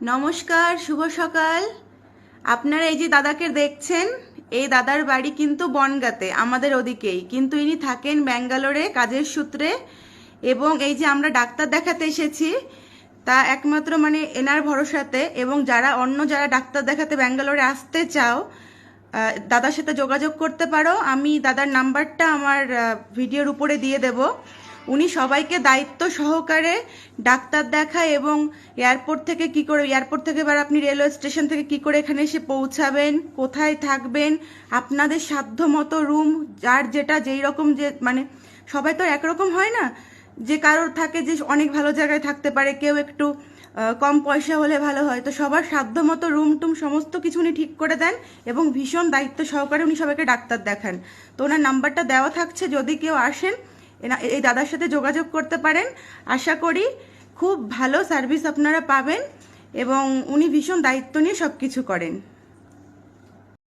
নমস্কার, শুভ সকাল। আপনারা এই যে দাদাকে দেখছেন, এই দাদার বাড়ি কিন্তু বনগাতে, আমাদের ওদিকেই। কিন্তু ইনি থাকেন ব্যাঙ্গালোরে, কাজের সূত্রে। এবং এই যে আমরা ডাক্তার দেখাতে এসেছি, তা একমাত্র মানে এনার ভরসাতে। এবং যারা অন্য যারা ডাক্তার দেখাতে ব্যাঙ্গালোরে আসতে চাও দাদার সাথে যোগাযোগ করতে পারো। আমি দাদার নাম্বারটা আমার ভিডিওর উপরে দিয়ে দেব। উনি সবাইকে দায়িত্ব সহকারে ডাক্তার দেখায় এবং এয়ারপোর্ট থেকে কি করে, এয়ারপোর্ট থেকে এবার আপনি রেলওয়ে স্টেশন থেকে কি করে এখানে এসে পৌঁছাবেন, কোথায় থাকবেন, আপনাদের সাধ্য মতো রুম, যার যেটা যেই রকম যে মানে সবাই তো একরকম হয় না? যে কারোর থাকে যে অনেক ভালো জায়গায় থাকতে পারে, কেউ একটু কম পয়সা হলে ভালো হয়। তো সবার সাধ্য মতো রুম টুম সমস্ত কিছু উনি ঠিক করে দেন এবং ভীষণ দায়িত্ব সহকারে উনি সবাইকে ডাক্তার দেখান। তো ওনার নাম্বারটা দেওয়া থাকছে, যদি কেউ আসেন এই দাদার সাথে যোগাযোগ করতে পারেন। আশা করি খুব ভালো সার্ভিস আপনারা পাবেন এবং উনি ভীষণ দায়িত্ব নিয়ে সব কিছু করেন।